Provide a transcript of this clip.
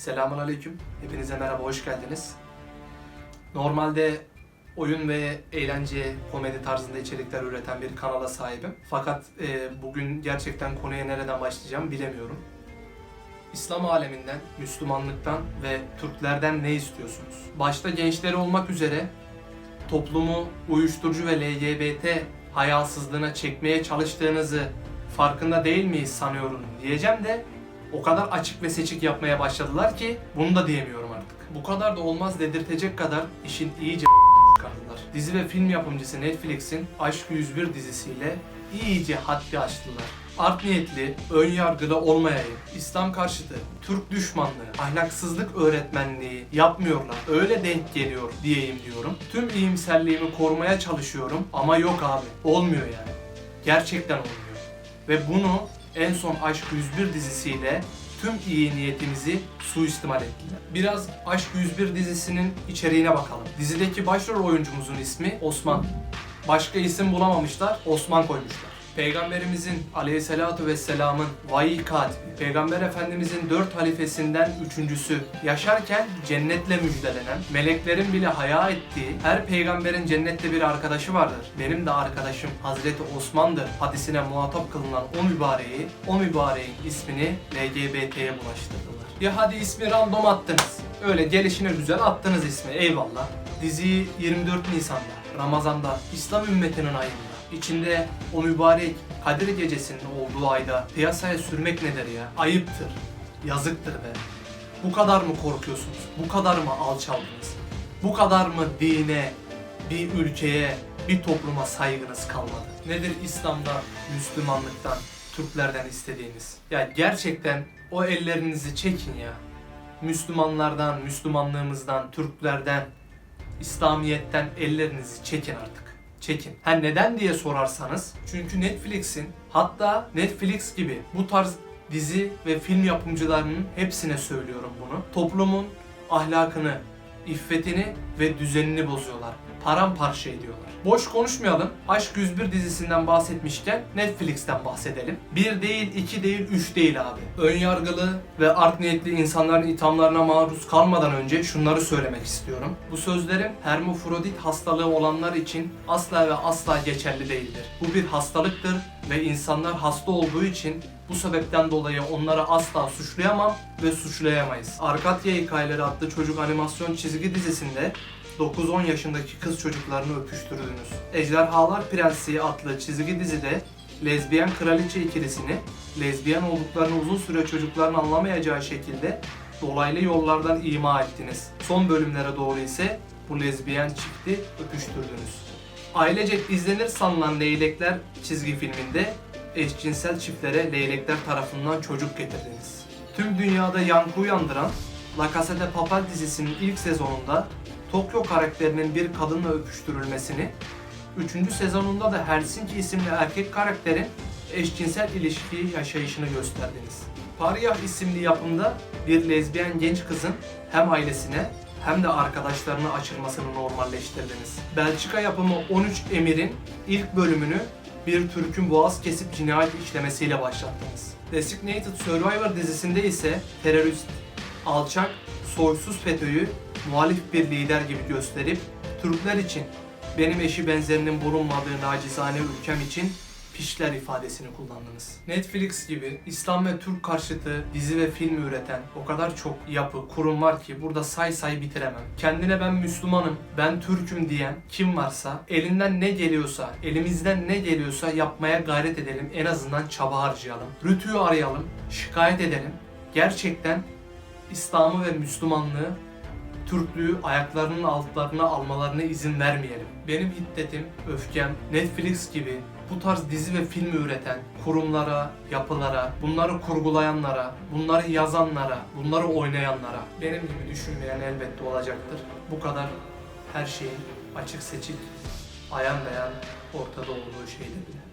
Selamun Aleyküm. Hepinize merhaba, hoş geldiniz. Normalde oyun ve eğlence, komedi tarzında içerikler üreten bir kanala sahibim. Fakat e, bugün gerçekten konuya nereden başlayacağım bilemiyorum. İslam aleminden, Müslümanlıktan ve Türklerden ne istiyorsunuz? Başta gençleri olmak üzere toplumu uyuşturucu ve LGBT hayasızlığına çekmeye çalıştığınızı farkında değil miyiz sanıyorum diyeceğim de o kadar açık ve seçik yapmaya başladılar ki bunu da diyemiyorum artık. Bu kadar da olmaz dedirtecek kadar işin iyice çıkardılar. Dizi ve film yapımcısı Netflix'in Aşk 101 dizisiyle iyice haddi aştılar. Art niyetli, ön yargılı olmayayım, İslam karşıtı, Türk düşmanlığı, ahlaksızlık öğretmenliği yapmıyorlar. Öyle denk geliyor diyeyim diyorum. Tüm iyimserliğimi korumaya çalışıyorum ama yok abi. Olmuyor yani. Gerçekten olmuyor. Ve bunu en son Aşk 101 dizisiyle tüm iyi niyetimizi suistimal ettiler. Biraz Aşk 101 dizisinin içeriğine bakalım. Dizideki başrol oyuncumuzun ismi Osman. Başka isim bulamamışlar, Osman koymuşlar. Peygamberimizin aleyhissalatu vesselamın vahiy katibi, Peygamber Efendimizin dört halifesinden üçüncüsü, yaşarken cennetle müjdelenen, meleklerin bile haya ettiği, her peygamberin cennette bir arkadaşı vardır. Benim de arkadaşım Hazreti Osman'dır hadisine muhatap kılınan o mübareği, o mübareğin ismini LGBT'ye bulaştırdılar. Ya hadi ismi random attınız. Öyle gelişine güzel attınız ismi eyvallah. Diziyi 24 Nisan'da, Ramazan'da, İslam ümmetinin ayında içinde o mübarek Kadir Gecesi'nin olduğu ayda piyasaya sürmek nedir ya? Ayıptır, yazıktır be. Bu kadar mı korkuyorsunuz? Bu kadar mı alçaldınız? Bu kadar mı dine, bir ülkeye, bir topluma saygınız kalmadı? Nedir İslam'dan, Müslümanlıktan, Türklerden istediğiniz? Ya gerçekten o ellerinizi çekin ya. Müslümanlardan, Müslümanlığımızdan, Türklerden, İslamiyet'ten ellerinizi çekin artık. Çekin. Ha neden diye sorarsanız çünkü Netflix'in hatta Netflix gibi bu tarz dizi ve film yapımcılarının hepsine söylüyorum bunu. Toplumun ahlakını, iffetini ve düzenini bozuyorlar. Paramparça ediyorlar. Boş konuşmayalım. Aşk 101 dizisinden bahsetmişken Netflix'ten bahsedelim. Bir değil, iki değil, üç değil abi. Ön yargılı ve art niyetli insanların ithamlarına maruz kalmadan önce şunları söylemek istiyorum. Bu sözlerim hermafrodit hastalığı olanlar için asla ve asla geçerli değildir. Bu bir hastalıktır ve insanlar hasta olduğu için bu sebepten dolayı onları asla suçlayamam ve suçlayamayız. Arkatya Hikayeleri adlı çocuk animasyon çizgi dizisinde 9-10 yaşındaki kız çocuklarını öpüştürdünüz. Ejderhalar Prensi adlı çizgi dizide lezbiyen kraliçe ikilisini lezbiyen olduklarını uzun süre çocukların anlamayacağı şekilde dolaylı yollardan ima ettiniz. Son bölümlere doğru ise bu lezbiyen çifti öpüştürdünüz. Ailecek izlenir sanılan Leylekler çizgi filminde eşcinsel çiftlere leylekler tarafından çocuk getirdiniz. Tüm dünyada yankı uyandıran La Casa de Papel dizisinin ilk sezonunda Tokyo karakterinin bir kadınla öpüştürülmesini, 3. sezonunda da Helsinki isimli erkek karakterin eşcinsel ilişki yaşayışını gösterdiniz. Paryah isimli yapımda bir lezbiyen genç kızın hem ailesine hem de arkadaşlarına açılmasını normalleştirdiniz. Belçika yapımı 13 Emir'in ilk bölümünü bir Türk'ün boğaz kesip cinayet işlemesiyle başlattınız. Designated Survivor dizisinde ise terörist, alçak, soysuz FETÖ'yü muhalif bir lider gibi gösterip Türkler için benim eşi benzerinin bulunmadığı nacizane ülkem için pişler ifadesini kullandınız. Netflix gibi İslam ve Türk karşıtı dizi ve film üreten o kadar çok yapı, kurum var ki burada say say bitiremem. Kendine ben Müslümanım, ben Türk'üm diyen kim varsa elinden ne geliyorsa, elimizden ne geliyorsa yapmaya gayret edelim. En azından çaba harcayalım. Rütü'yü arayalım, şikayet edelim. Gerçekten İslam'ı ve Müslümanlığı Türklüğü ayaklarının altlarına almalarına izin vermeyelim. Benim hiddetim, öfkem, Netflix gibi bu tarz dizi ve film üreten kurumlara, yapılara, bunları kurgulayanlara, bunları yazanlara, bunları oynayanlara benim gibi düşünmeyen elbette olacaktır. Bu kadar her şeyin açık seçik, ayan beyan ortada olduğu şeyde bile.